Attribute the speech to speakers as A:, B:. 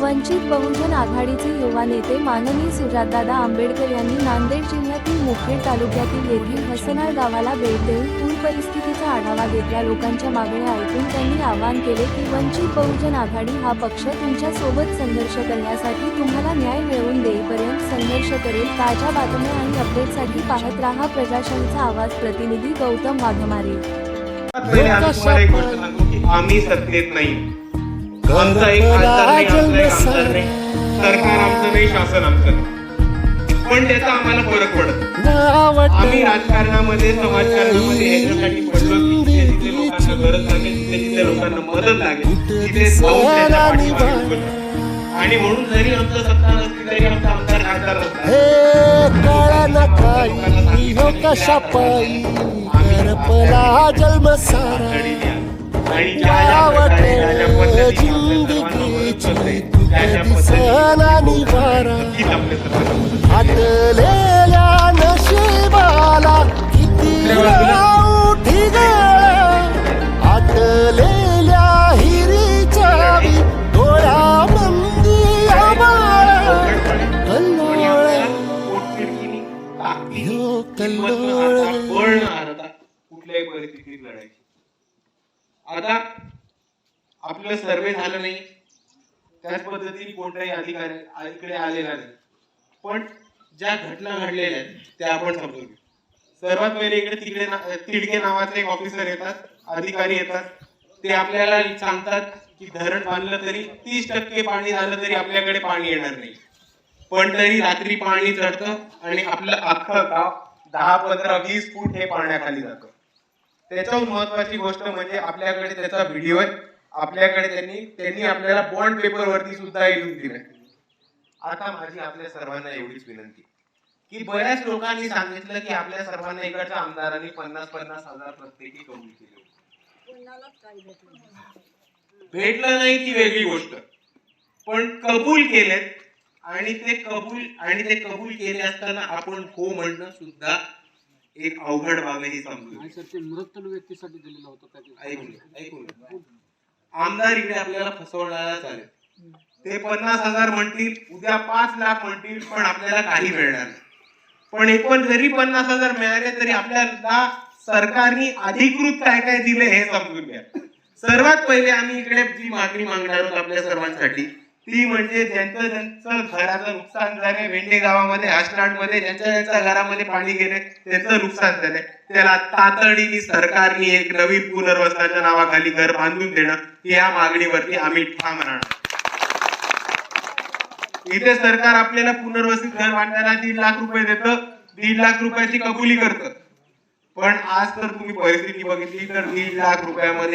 A: वंचित बहुजन आघाडीचे युवा नेते माननीय सुजातदादा आंबेडकर यांनी नांदेड जिल्ह्यातील मुखेड तालुक्यातील येथील हसनाळ गावाला भेट देऊन पूर परिस्थितीचा आढावा घेतला. लोकांच्या मागण्या ऐकून त्यांनी आवाहन केले की वंचित बहुजन आघाडी हा पक्ष तुमच्यासोबत संघर्ष करण्यासाठी तुम्हाला न्याय मिळवून देईपर्यंत संघर्ष करेल. ताज्या बातम्या आणि अपडेटसाठी पाहत राहा प्रजाशांचा आवाज. प्रतिनिधी गौतम वाघमारे.
B: आम्ही सत्तेत नाही. आमचा एक खासदार नाही आमचा एक आमदार नाही सरकार आमचं नाही शासन आमचं नाही. पण त्याचा आम्हाला फरक पडत. आम्ही राजकारणामध्ये समाजकारणामध्ये याच्यासाठी पडलो की जिथे जिथे लोकांना गरज लागेल तिथे जिथे लोकांना मदत लागेल तिथे जाऊन त्याच्या पाठीमागे उभं राहू. आणि म्हणून जरी आमचं सत्ता नसली तरी आमचा आमदार खासदार नसला
C: हे हो जन्म सारा.
B: आणि ज्या पद्धतीने
C: दिसना निवारा.
B: हीच
C: नशिबाला किती उठी आटलेल्या हिरीच्या डोळ्या मंदी कल्लोळ. कल्लोळ.
B: कुठल्याही परिस्थितीत लढायची. आता आपलं सर्वे झालं नाही. त्याच पद्धतीने कोणताही अधिकारी इकडे आलेला नाही. पण ज्या घटना घडलेल्या आहेत त्या आपण समजून घेऊ. सर्वात पहिले इकडे तिकडे ना- तिडके नावाचे एक ऑफिसर येतात अधिकारी येतात. ते आपल्याला सांगतात की धरण बांधलं तरी तीस टक्के पाणी झालं तरी आपल्याकडे पाणी येणार नाही. पण तरी रात्री पाणी चढतं आणि आपलं अख्खं गाव दहा पंधरा वीस फूट हे पाण्याखाली जातं. त्याच्याहून महत्वाची गोष्ट म्हणजे आपल्याकडे त्याचा व्हिडिओ आहे. आपल्याकडे त्यांनी त्यांनी आपल्याला बॉन्ड पेपर वरती सुद्धा लिहून दिलंय आता माझी आपल्या सर्वांना एवढीच विनंती. की बऱ्याच लोकांनी सांगितलं की आपल्या सर्वांना इकडच्या आमदारांनी पन्नास पन्नास हजार प्रत्येकी कबूल केले भेटलं नाही. ती वेगळी गोष्ट. पण कबूल केलेत आणि ते कबूल आणि ते कबूल केले असताना आपण हो म्हणणं सुद्धा एक अवघड बाब आहे ही समजून
D: आणि सर ते मृत्यू व्यक्तीसाठी दिलेलं होतं पॅकेज
B: ऐकून ऐकून. आमदार इकडे आपल्याला फसवणारा चालेल. ते पन्नास हजार म्हणतील उद्या पाच लाख म्हणतील पण आपल्याला काही मिळणार नाही. पण एकूण जरी पन्नास हजार मिळाले तरी आपल्याला सरकारने अधिकृत काय काय दिले हे समजून घ्या. सर्वात पहिले आम्ही इकडे जी मागणी मागणार आहोत आपल्या सर्वांसाठी ती म्हणजे ज्यांचं ज्यांचं घराचं नुकसान झालंय वेंडे गावामध्ये मध्ये ज्यांच्या ज्यांच्या घरामध्ये पाणी गेले. त्यांचं नुकसान झालंय त्याला तातडीने सरकारने एक नवीन पुनर्वसनाच्या नावाखाली घर बांधून देणं या मागणीवरती आम्ही ठाम राहणार. इथे सरकार आपल्याला पुनर्वसित घर बांधायला दीड लाख रुपये देतं. दीड लाख रुपयाची कबुली करतं. पण आज तर तुम्ही परिस्थिती बघितली तर दीड लाख रुपयामध्ये